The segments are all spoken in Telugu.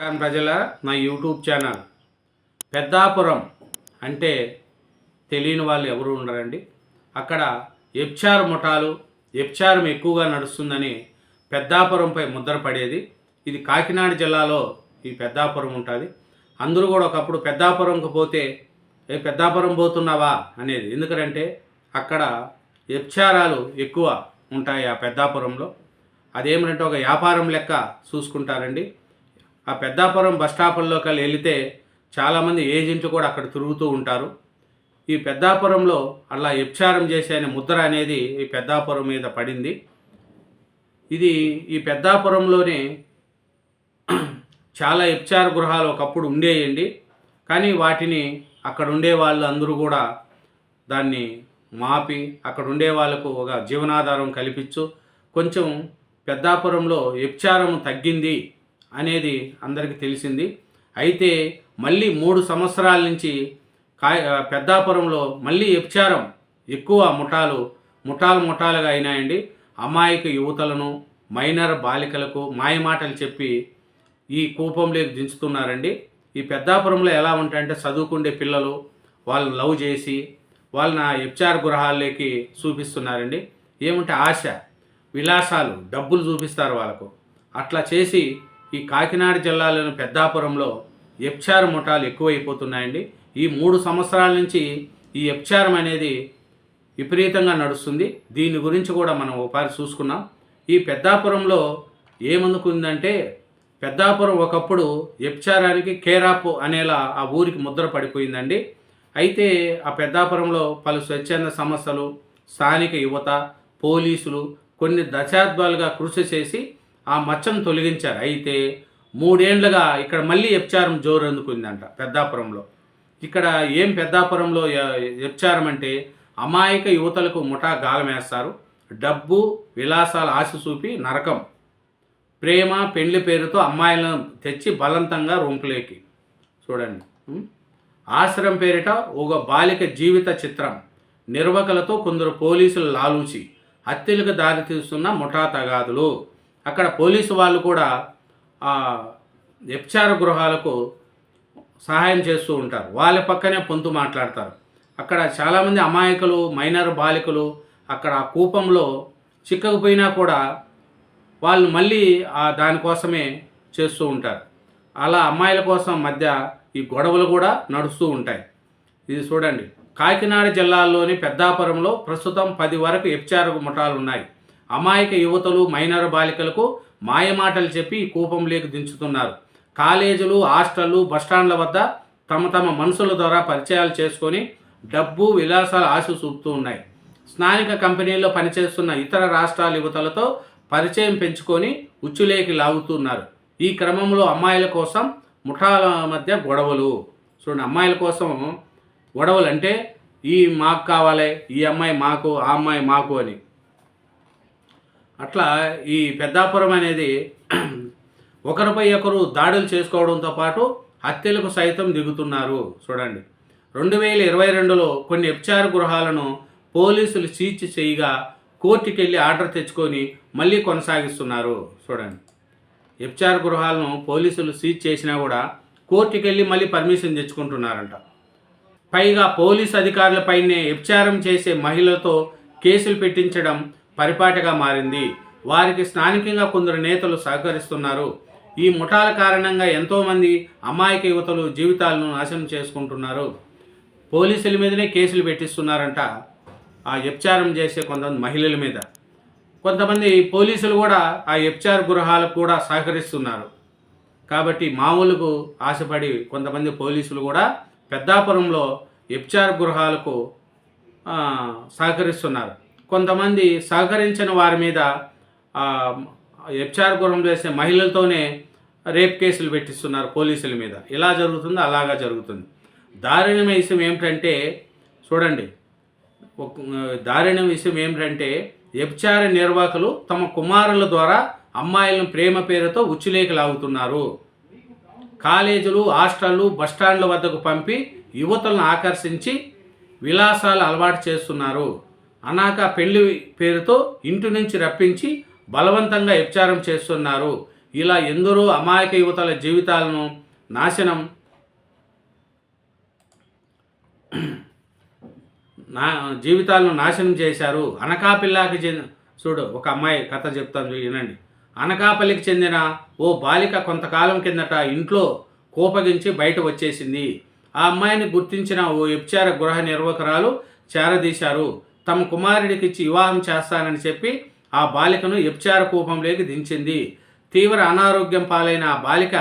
ప్రజల నా యూట్యూబ్ ఛానల్ పెద్దాపురం అంటే తెలియని వాళ్ళు ఎవరు ఉండరండి. అక్కడ ఎప్చార్ ముఠాలు ఎప్చారం ఎక్కువగా నడుస్తుందని పెద్దాపురంపై ముద్ర పడేది. ఇది కాకినాడ జిల్లాలో ఈ పెద్దాపురం ఉంటుంది. అందరూ కూడా ఒకప్పుడు పెద్దాపురంకు పోతే ఏ పెద్దాపురం పోతున్నావా? అనేది. ఎందుకంటే అక్కడ ఎప్చారాలు ఎక్కువ ఉంటాయి ఆ పెద్దాపురంలో. అదేమిటంటే ఒక వ్యాపారం లెక్క చూసుకుంటారండి. ఆ పెద్దాపురం బస్ స్టాపుల్లోకి వెళితే చాలామంది ఏజెంట్లు కూడా అక్కడ తిరుగుతూ ఉంటారు. ఈ పెద్దాపురంలో అలా ఎప్చారం చేసే ముద్ర అనేది ఈ పెద్దాపురం మీద పడింది. ఇది ఈ పెద్దాపురంలోనే చాలా ఎప్చార గృహాలు ఒకప్పుడు ఉండేయండి. కానీ వాటిని అక్కడ ఉండే వాళ్ళు అందరూ కూడా దాన్ని మాపి అక్కడ ఉండే వాళ్ళకు ఒక జీవనాధారం కల్పించు కొంచెం పెద్దాపురంలో ఎప్చారం తగ్గింది అనేది అందరికీ తెలిసింది. అయితే మళ్ళీ మూడు సంవత్సరాల నుంచి కా పెద్దాపురంలో మళ్ళీ వ్యభిచారం ఎక్కువ ముఠాలు ముఠాలు ముఠాలుగా అయినాయండి. అమాయక యువతలను మైనర్ బాలికలకు మాయమాటలు చెప్పి ఈ కూపంలోకి దించుతున్నారండి. ఈ పెద్దాపురంలో ఎలా ఉంటాయంటే చదువుకుండే పిల్లలు వాళ్ళని లవ్ చేసి వాళ్ళని ఆ వ్యభిచార గృహాల్లోకి చూపిస్తున్నారండి. ఏమంటే ఆశ విలాసాలు డబ్బులు చూపిస్తారు వాళ్ళకు. అట్లా చేసి ఈ కాకినాడ జిల్లాలోని పెద్దాపురంలో ఎప్చార్ ముఠాలు ఎక్కువైపోతున్నాయండి. ఈ మూడు సంవత్సరాల నుంచి ఈ ఎప్చారం అనేది విపరీతంగా నడుస్తుంది. దీని గురించి కూడా మనం ఒకసారి చూసుకున్నాం ఈ పెద్దాపురంలో ఏమందుకుందంటే పెద్దాపురం ఒకప్పుడు ఎప్చారానికి కేరాపు అనేలా ఆ ఊరికి ముద్ర పడిపోయిందండి. అయితే ఆ పెద్దాపురంలో పలు స్వచ్ఛంద సంస్థలు స్థానిక యువత పోలీసులు కొన్ని దశాబ్దాలుగా కృషి చేసి ఆ మచ్చను తొలగించారు. అయితే మూడేండ్లుగా ఇక్కడ మళ్ళీ ఎప్చారం జోరు అందుకుందంట పెద్దాపురంలో. ఇక్కడ ఏం పెద్దాపురంలో ఎప్చారం అంటే అమాయక యువతలకు ముఠా గాలమేస్తారు. డబ్బు విలాసాల ఆశ చూపి నరకం. ప్రేమ పెళ్ళి పేరుతో అమ్మాయిలను తెచ్చి బలవంతంగా రొంపులేకి. చూడండి. ఆశ్రమం పేరిట ఒక బాలిక జీవిత చిత్రం. నిర్వకలతో కొందరు పోలీసులు లాలూచి హత్యలకు దారితీస్తున్న ముఠా తగాదులు. అక్కడ పోలీసు వాళ్ళు కూడా ఆ వ్యభిచార గృహాలకు సహాయం చేస్తూ ఉంటారు. వాళ్ళ పక్కనే పొంతు మాట్లాడతారు. అక్కడ చాలామంది అమాయకులు మైనర్ బాలికలు అక్కడ ఆ కూపంలో చిక్కకపోయినా కూడా వాళ్ళు మళ్ళీ ఆ దానికోసమే చేస్తూ ఉంటారు. అలా అమ్మాయిల కోసం మధ్య ఈ గొడవలు కూడా నడుస్తూ ఉంటాయి. ఇది చూడండి. కాకినాడ జిల్లాలోని పెద్దాపురంలో ప్రస్తుతం పది వరకు ఎప్చారు ముఠాలు ఉన్నాయి అమాయక యువతలు మైనర్ బాలికలకు మాయమాటలు చెప్పి కూపంలోకి దించుతున్నారు. కాలేజీలు హాస్టళ్ళు బస్టాండ్ల వద్ద తమ తమ మనుషుల ద్వారా పరిచయాలు చేసుకొని డబ్బు విలాసాల ఆశ చూపుతూ ఉన్నాయి. స్థానిక కంపెనీల్లో పనిచేస్తున్న ఇతర రాష్ట్రాల యువతలతో పరిచయం పెంచుకొని ఉచ్చులేకి లాగుతున్నారు. ఈ క్రమంలో అమ్మాయిల కోసం ముఠాల మధ్య గొడవలు. చూడండి అమ్మాయిల కోసం గొడవలు అంటే ఈ మాకు కావాలి ఈ అమ్మాయి మాకు ఆ అమ్మాయి మాకు అని. అట్లా ఈ పెద్దాపురం అనేది ఒకరిపై ఒకరు దాడులు చేసుకోవడంతో పాటు హత్యలకు సైతం దిగుతున్నారు. చూడండి. రెండు వేల ఇరవై రెండులో కొన్ని ఎఫ్చార్ గృహాలను పోలీసులు సీజ్ చేయగా కోర్టుకి వెళ్ళి ఆర్డర్ తెచ్చుకొని మళ్ళీ కొనసాగిస్తున్నారు. చూడండి. ఎఫ్చార్ గృహాలను పోలీసులు సీజ్ చేసినా కూడా కోర్టుకి వెళ్ళి మళ్ళీ పర్మిషన్ తెచ్చుకుంటున్నారంట. పైగా పోలీస్ అధికారులపైనే ఎఫ్చారం చేసే మహిళలతో కేసులు పెట్టించడం పరిపాటిగా మారింది. వారికి స్థానికంగా కొందరు నేతలు సహకరిస్తున్నారు. ఈ ముఠాల కారణంగా ఎంతోమంది అమాయక యువతలు జీవితాలను నాశనం చేసుకుంటున్నారు. పోలీసుల మీదనే కేసులు పెట్టిస్తున్నారంట. ఆ వ్యభిచారం చేసే కొంతమంది మహిళల మీద. కొంతమంది పోలీసులు కూడా ఆ వ్యభిచార గృహాలకు కూడా సహకరిస్తున్నారు. కాబట్టి మామూలుకు ఆశపడి కొంతమంది పోలీసులు కూడా పెద్దాపురంలో వ్యభిచార గృహాలకు సహకరిస్తున్నారు. కొంతమంది సహకరించిన వారి మీద ఎఫ్చార్ గురం చేసే మహిళలతోనే రేప్ కేసులు పెట్టిస్తున్నారు పోలీసుల మీద. ఇలా జరుగుతుందో అలాగా జరుగుతుంది. దారుణమైన విషయం ఏమిటంటే చూడండి ఒక దారుణ విషయం ఏమిటంటే వ్యభిచార నిర్వాహకులు తమ కుమారుల ద్వారా అమ్మాయిలను ప్రేమ పేరుతో ఉచ్చులేకి లాగుతున్నారు. కాలేజీలు హాస్టళ్ళు బస్టాండ్ల వద్దకు పంపి యువతలను ఆకర్షించి విలాసాలు అలవాటు చేస్తున్నారు. అనాక పెళ్ళి పేరుతో ఇంటి నుంచి రప్పించి బలవంతంగా వ్యభిచారం చేస్తున్నారు. ఇలా ఎందరో అమాయక యువతల జీవితాలను నాశనం నా జీవితాలను నాశనం చేశారు. అనకాపిల్లాకి చెందిన చూడు ఒక అమ్మాయి కథ చెప్తాను వినండి. అనకాపల్లికి చెందిన ఓ బాలిక కొంతకాలం కిందట ఇంట్లో కోపగించి బయట వచ్చేసింది. ఆ అమ్మాయిని గుర్తించిన ఓ వ్యభిచార గృహ నిర్వాహకురాలు చేరదీశారు. తమ కుమారుడికిచ్చి వివాహం చేస్తానని చెప్పి ఆ బాలికను ఎప్చార కూపంలోకి దించింది. తీవ్ర అనారోగ్యం పాలైన ఆ బాలిక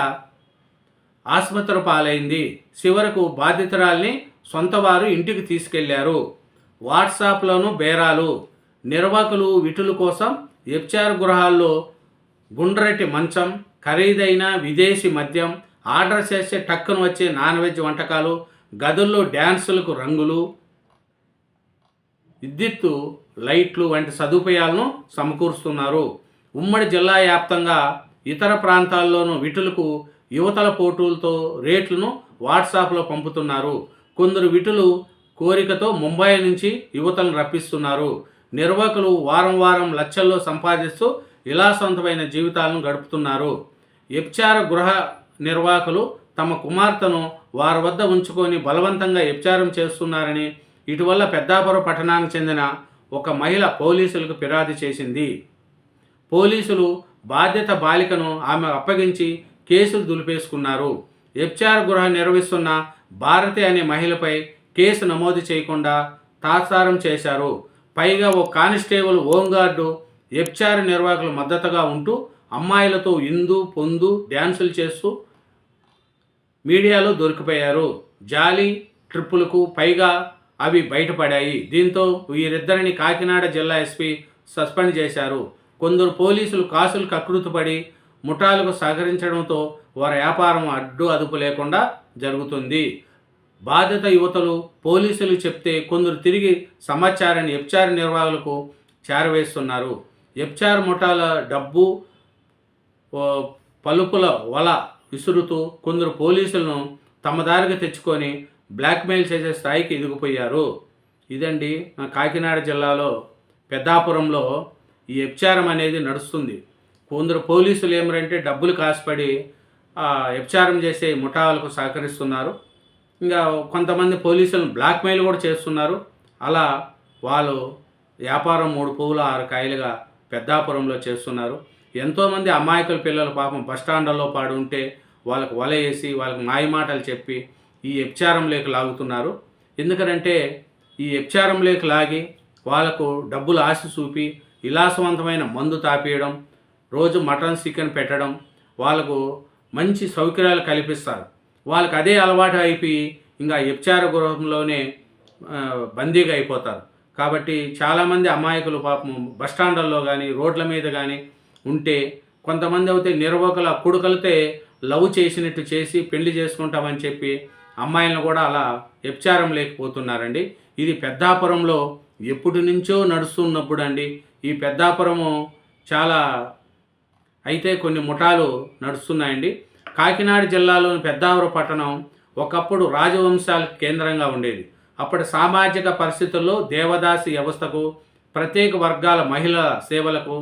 ఆసుపత్రి పాలైంది. చివరకు బాధితురాల్ని సొంతవారు ఇంటికి తీసుకెళ్ళారు. వాట్సాప్లోనూ బేరాలు నిర్వాహకులు విటుల కోసం వ్యభిచార గృహాల్లో గుండ్రటి మంచం ఖరీదైన విదేశీ మద్యం ఆర్డర్ చేస్తే టక్కును వచ్చే నాన్ వెజ్ వంటకాలు గదుల్లో డ్యాన్సులకు రంగులు విద్యుత్తు లైట్లు వంటి సదుపాయాలను సమకూరుస్తున్నారు. ఉమ్మడి జిల్లా వ్యాప్తంగా ఇతర ప్రాంతాల్లోనూ విటులకు యువతల పోటులతో రేట్లను వాట్సాప్లో పంపుతున్నారు. కొందరు విటులు కోరికతో ముంబై నుంచి యువతలను రప్పిస్తున్నారు. నిర్వాహకులు వారం వారం లక్షల్లో సంపాదిస్తూ విలాసవంతమైన జీవితాలను గడుపుతున్నారు. ఎప్చార గృహ నిర్వాహకులు తమ కుమార్తెను వారి వద్ద ఉంచుకొని బలవంతంగా ఎప్చారం చేస్తున్నారని ఇటువల్ల పెద్దాపురం పట్టణానికి చెందిన ఒక మహిళ పోలీసులకు ఫిర్యాదు చేసింది. పోలీసులు బాధ్యత బాలికను ఆమె అప్పగించి కేసులు దులిపేసుకున్నారు. ఎఫ్చార్ గృహ నిర్వహిస్తున్న భారతి అనే మహిళపై కేసు నమోదు చేయకుండా తాత్సారం చేశారు. పైగా ఓ కానిస్టేబుల్ హోంగార్డు ఎఫ్చార్ నిర్వాహకులు మద్దతుగా ఉంటూ అమ్మాయిలతో ఇందు పొందు డ్యాన్సులు చేస్తూ మీడియాలో దొరికిపోయారు. జాలీ ట్రిప్పులకు పైగా అవి బయటపడాయి. దీంతో వీరిద్దరిని కాకినాడ జిల్లా ఎస్పీ సస్పెండ్ చేశారు. కొందరు పోలీసులు కాసులు కకృతిపడి ముఠాలకు సహకరించడంతో వారి వ్యాపారం అడ్డు అదుపు లేకుండా జరుగుతుంది. బాధిత యువతలు పోలీసులు చెప్తే కొందరు తిరిగి సమాచారాన్ని ఎఫ్చార్ నిర్వాహకులకు చేరవేస్తున్నారు. ఎఫ్చార్ ముఠాల డబ్బు పలుపుల వల విసురుతూ కొందరు పోలీసులను తమ దారికి తెచ్చుకొని బ్లాక్మెయిల్ చేసే స్థాయికి ఎదిగిపోయారు. ఇదండి కాకినాడ జిల్లాలో పెద్దాపురంలో ఈ వ్యభిచారం అనేది నడుస్తుంది. కొందరు పోలీసులు ఏమరంటే డబ్బులు కాసుపడి వ్యభిచారం చేసే ముఠాలకు సహకరిస్తున్నారు. ఇంకా కొంతమంది పోలీసులను బ్లాక్మెయిల్ కూడా చేస్తున్నారు. అలా వాళ్ళు వ్యాపారం మూడు పువ్వులు ఆరు కాయలుగా పెద్దాపురంలో చేస్తున్నారు. ఎంతోమంది అమాయకుల పిల్లలు పాపం బస్టాండ్లలో పాడు ఉంటే వాళ్ళకు వల వేసి వాళ్ళకి మాయమాటలు చెప్పి ఈ ఎప్చారం లేక లాగుతున్నారు. ఎందుకనంటే ఈ ఎప్చారం లేక లాగి వాళ్ళకు డబ్బులు ఆశ చూపి విలాసవంతమైన మందు తాపేయడం రోజు మటన్ చికెన్ పెట్టడం వాళ్ళకు మంచి సౌకర్యాలు కల్పిస్తారు. వాళ్ళకి అదే అలవాటు అయిపోయి ఇంకా ఎప్చార గృహంలోనే బందీగా అయిపోతారు. కాబట్టి చాలామంది అమాయకులు పాపం బస్టాండ్లలో కానీ రోడ్ల మీద కానీ ఉంటే కొంతమంది అయితే నిర్వాహకుల కొడుకలతే లవ్ చేసినట్టు చేసి పెళ్ళి చేసుకుంటామని చెప్పి అమ్మాయిలను కూడా అలా ఎప్చారం లేకపోతున్నారండి. ఇది పెద్దాపురంలో ఎప్పటి నుంచో నడుస్తున్నప్పుడు అండి ఈ పెద్దాపురము చాలా అయితే కొన్ని ముఠాలు నడుస్తున్నాయండి. కాకినాడ జిల్లాలోని పెద్దాపురం పట్టణం ఒకప్పుడు రాజవంశాల కేంద్రంగా ఉండేది. అప్పటి సామాజిక పరిస్థితుల్లో దేవదాసి వ్యవస్థకు ప్రత్యేక వర్గాల మహిళల సేవలకు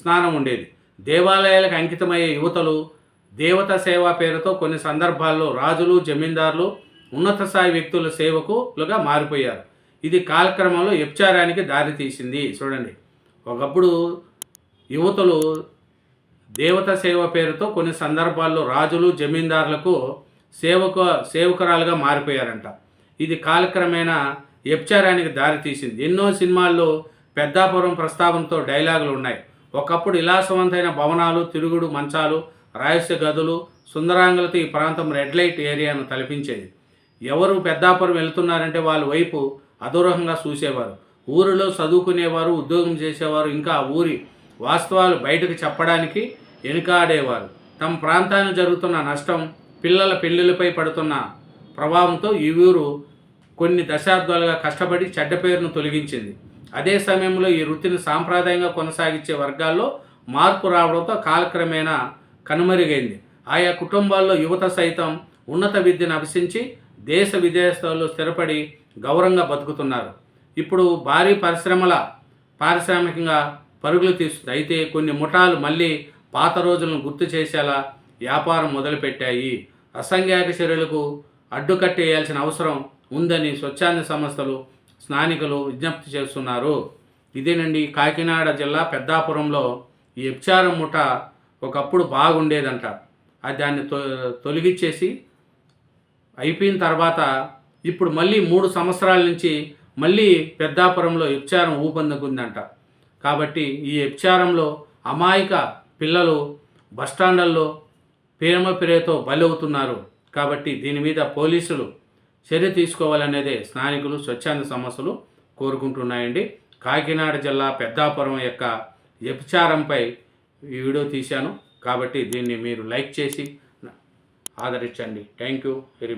స్నానం ఉండేది. దేవాలయాలకు అంకితమయ్యే యువతలు దేవత సేవ పేరుతో కొన్ని సందర్భాల్లో రాజులు జమీందారులు ఉన్నత స్థాయి వ్యక్తుల సేవకులుగా మారిపోయారు. ఇది కాలక్రమంలో వ్యభిచారానికి దారితీసింది చూడండి. ఒకప్పుడు యువతలు దేవత సేవ పేరుతో కొన్ని సందర్భాల్లో రాజులు జమీందారులకు సేవకు సేవకురాలుగా మారిపోయారంట. ఇది కాలక్రమేణా వ్యభిచారానికి దారితీసింది ఎన్నో సినిమాల్లో పెద్దాపురం ప్రస్తావనతో డైలాగులు ఉన్నాయి. ఒకప్పుడు విలాసవంతమైన భవనాలు తిరుగుడు మంచాలు రహస్య గదులు సుందరాంగులతో ఈ ప్రాంతం రెడ్ లైట్ ఏరియాను తలపించేది. ఎవరు పెద్దాపురం వెళ్తున్నారంటే వాళ్ళ వైపు అదూరంగా చూసేవారు. ఊరిలో చదువుకునేవారు ఉద్యోగం చేసేవారు ఇంకా ఊరి వాస్తవాలు బయటకు చెప్పడానికి వెనుకాడేవారు తమ ప్రాంతాన్ని జరుగుతున్న నష్టం పిల్లల పెళ్ళిళ్ళపై పడుతున్న ప్రభావంతో ఈ ఊరు కొన్ని దశాబ్దాలుగా కష్టపడి చెడ్డ పేరును తొలగించింది. అదే సమయంలో ఈ వృత్తిని సాంప్రదాయంగా కొనసాగించే వర్గాల్లో మార్పు రావడంతో కాలక్రమేణా కనుమరుగైంది. ఆయా కుటుంబాల్లో యువత సైతం ఉన్నత విద్యను అభ్యసించి దేశ విదేశాల్లో స్థిరపడి గౌరవంగా బతుకుతున్నారు. ఇప్పుడు భారీ పరిశ్రమల పారిశ్రామికంగా పరుగులు తీస్తుంది. అయితే కొన్ని ముఠాలు మళ్ళీ పాత రోజులను గుర్తు చేసేలా వ్యాపారం మొదలుపెట్టాయి. అసంఖ్యాక చర్యలకు అడ్డుకట్టేయాల్సిన అవసరం ఉందని స్వచ్ఛంద సంస్థలు స్నానికులు విజ్ఞప్తి చేస్తున్నారు. ఇదేనండి కాకినాడ జిల్లా పెద్దాపురంలో ఈ ఎప్చారం ముఠ ఒకప్పుడు బాగుండేదంట. అది దాన్ని తొ తొలగించేసి అయిపోయిన తర్వాత ఇప్పుడు మళ్ళీ మూడు సంవత్సరాల నుంచి మళ్ళీ పెద్దాపురంలో ఎప్చారం ఊపందుకుందంట. కాబట్టి ఈ ఎప్చారంలో అమాయక పిల్లలు బస్టాండల్లో ప్రేమ ప్రేతో బలవుతున్నారు. కాబట్టి దీని మీద పోలీసులు చర్య తీసుకోవాలనేదే స్థానికులు స్వచ్ఛంద సమస్యలు కోరుకుంటున్నాయండి. కాకినాడ జిల్లా పెద్దాపురం యొక్క వ్యభిచారంపై ఈ వీడియో తీశాను. కాబట్టి దీన్ని మీరు లైక్ చేసి ఆదరించండి. Thank you very